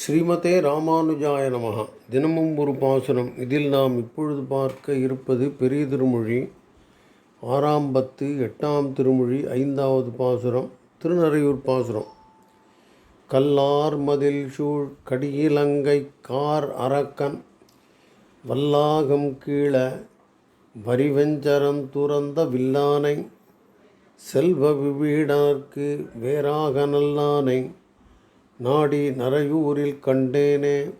ஸ்ரீமதே ராமானுஜாய நமகா தினமும் ஒரு பாசுரம் இதில் நாம் இப்பொழுது பார்க்க இருப்பது பெரிய திருமொழி. ஆறாம் பத்து எட்டாம் திருமொழி ஐந்தாவது பாசுரம் திருநறையூர் பாசுரம். கல்லார் மதில் சூழ் கடியிலங்கை கார் அரக்கன். வல்லாகம் கீழ வரிவெஞ்சரம் துறந்த வில்லானை. செல்வ விபீடனர்க்கு வேறாக நல்லானை. நாடி நரையூரில் கண்டேனே.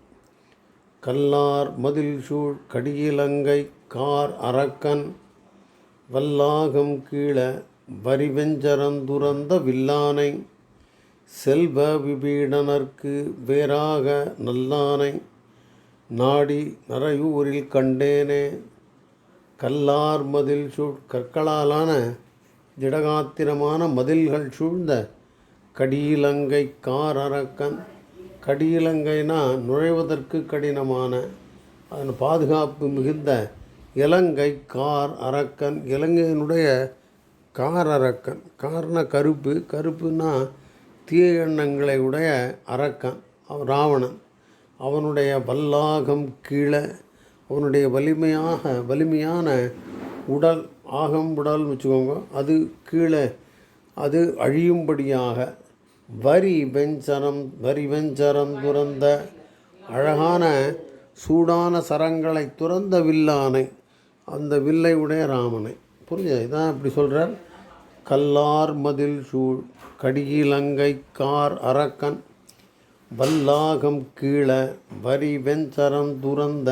கல்லார் மதில் சூழ் கடியிலங்கை கார் அரக்கன். வல்லாகம் கீழ வரிவெஞ்சரந்துறந்த வில்லானை. செல்வ விபீடனர்க்கு வேறாக நல்லானை. நாடி நரையூரில் கண்டேனே. கல்லார் மதில் சூழ் கற்களாலான திடகாத்திரமான மதில்கள் சூழ்ந்த கடியிலங்கை கார் அரக்கன் கடியிலங்கைனா நுழைவதற்கு கடினமான அதன் பாதுகாப்பு மிகுந்த இலங்கை கார் அரக்கன் இலங்கையினுடைய கார் அரக்கன் கார்னா கருப்பு கருப்புனா தீய எண்ணங்களை உடைய அரக்கன் ராவணன். அவனுடைய வல்லாகம் கீழே அவனுடைய வலிமையாக வலிமையான உடல் ஆகம் உடல்னு வச்சுக்கோங்க. அது கீழே அது அழியும்படியாக வரி வெஞ்சரம் வரி வெஞ்சரம் துறந்த அழகான சூடான சரங்களை துறந்த வில்லானை அந்த வில்லை உடைய ராமனை. புரிஞ்சது? இதான் இப்படி சொல்கிறார் கல்லார் மதில் சூழ் கடியிலங்கை கார் அரக்கன் வல்லாகம் கீழ வரி வெஞ்சரம் துறந்த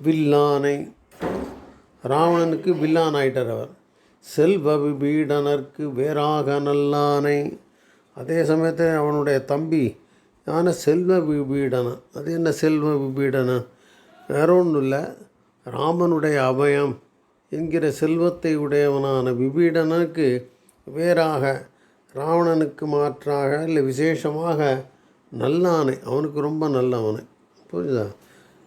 வில்லானை. ராவணனுக்கு வில்லான் ஆயிட்டார் அவர். செல்வ விபீடனர்க்கு வேறாக நல்லானை. அதே சமயத்தில் அவனுடைய தம்பி யான செல்வ விபீடனன். அது என்ன செல்வ விபீடனன்? வேற ஒன்றும் இல்லை. ராமனுடைய அபயம் என்கிற செல்வத்தை உடையவனான விபீடனுக்கு வேறாக ராவணனுக்கு மாற்றாக இல்லை விசேஷமாக நல்லானை. அவனுக்கு ரொம்ப நல்லவனை. புரியுதா?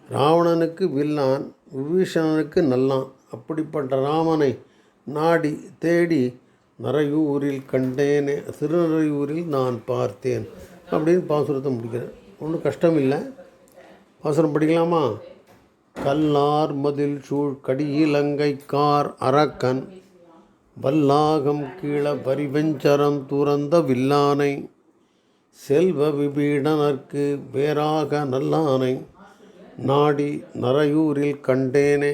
ராவணனுக்கு வில்லான் விபீஷணனுக்கு நல்லான். அப்படிப்பட்ட ராமனை நாடி தேடி நரையூரில் கண்டேனே திருநறையூரில் நான் பார்த்தேன் அப்படின்னு பாசுரத்தை முடிக்கிறேன் ஒன்றும் கஷ்டம் இல்லை பாசுரம் படிக்கலாமா? கல்லார் மதில் சூழ் கடியிலங்கை கார் அரக்கன் வல்லாகம் கீழ பரிவெஞ்சரம் துறந்த வில்லானை செல்வ விபீடனர்க்கு வேறாக நல்லானை நாடி நரையூரில் கண்டேனே